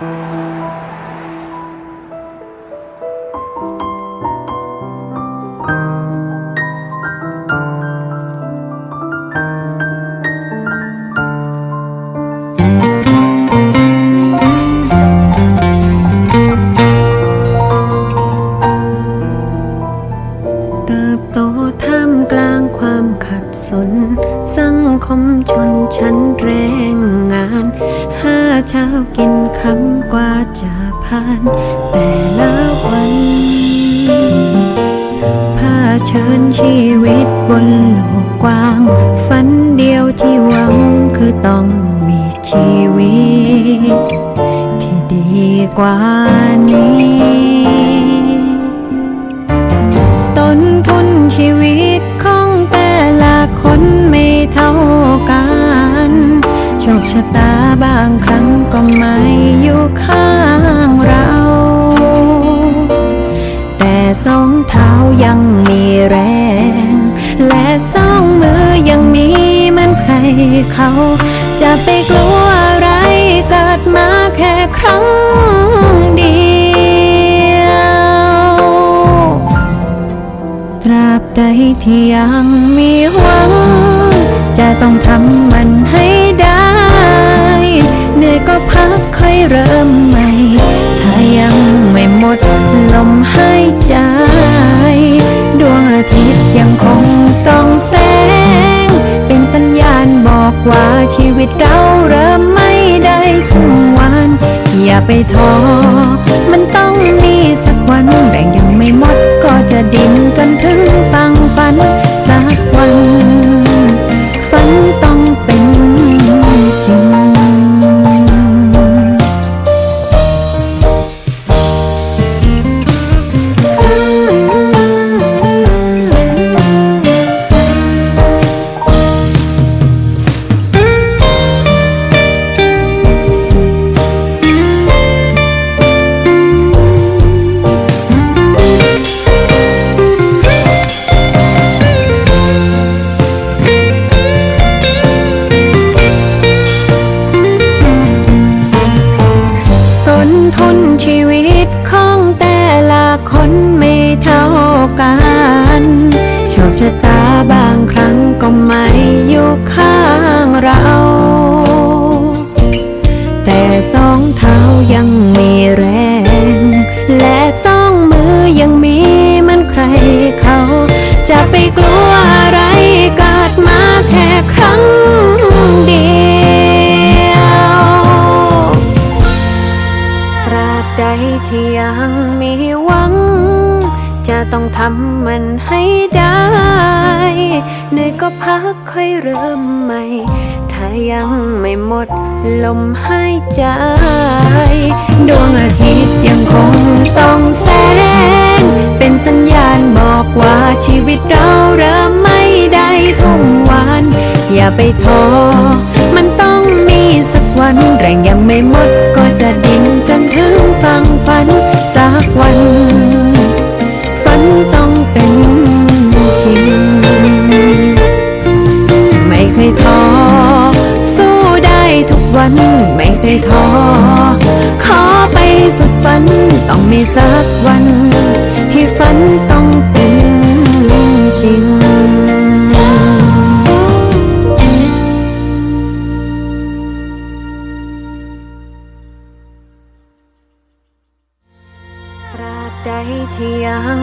เสน สังคมชนชั้นแรงงานหาเช้ากินคำกว่าจะผ่าน แต่ละวันพาเชิญชีวิตบนโลกกว้าง ฝันเดียวที่หวังคือต้องมีชีวิต ที่ดีกว่านี้ต้นทุนชีวิตของ คชะตาบางครั้งก็ไม่อยู่ข้างเรา แต่สองเท้ายังมีแรง และสองมือยังมีมันใครเขา จะไปกลัวอะไรเกิดมาแค่ครั้งเดียว ตราบใดที่ยังมีหวัง เริ่มใหม่ ถ้ายังไม่หมดลมหายใจ ดวงอาทิตย์ยังคงส่องแสง เป็นสัญญาณบอกว่าชีวิตเราเริ่มไม่ได้ทุกวัน อย่าไปท้อ คนไม่เท่ากัน โชคชะตาบางครั้งก็ไม่อยู่ข้างเรา แต่สองเท้ายังมีแรง และสองมือยังมีมันใครเขา จะไปกลัวอะไรเกิดมาแค่ครั้งเดียวตราบใดที่ยังมีวัง จะต้องทำมันให้ได้เหนื่อยก็พักค่อยเริ่มใหม่ ถ้ายังไม่หมดลมหายใจ ดวงอาทิตย์ยังคงส่องแสง เป็นสัญญาณบอกว่าชีวิตเราเริ่มไม่ได้ทุกวัน อย่าไปท้อมัน วันไม่เคยท้อ ขอไปสุดฝันต้องมีสักวัน ที่ฝันต้องเป็นจริงตราบใดที่ยัง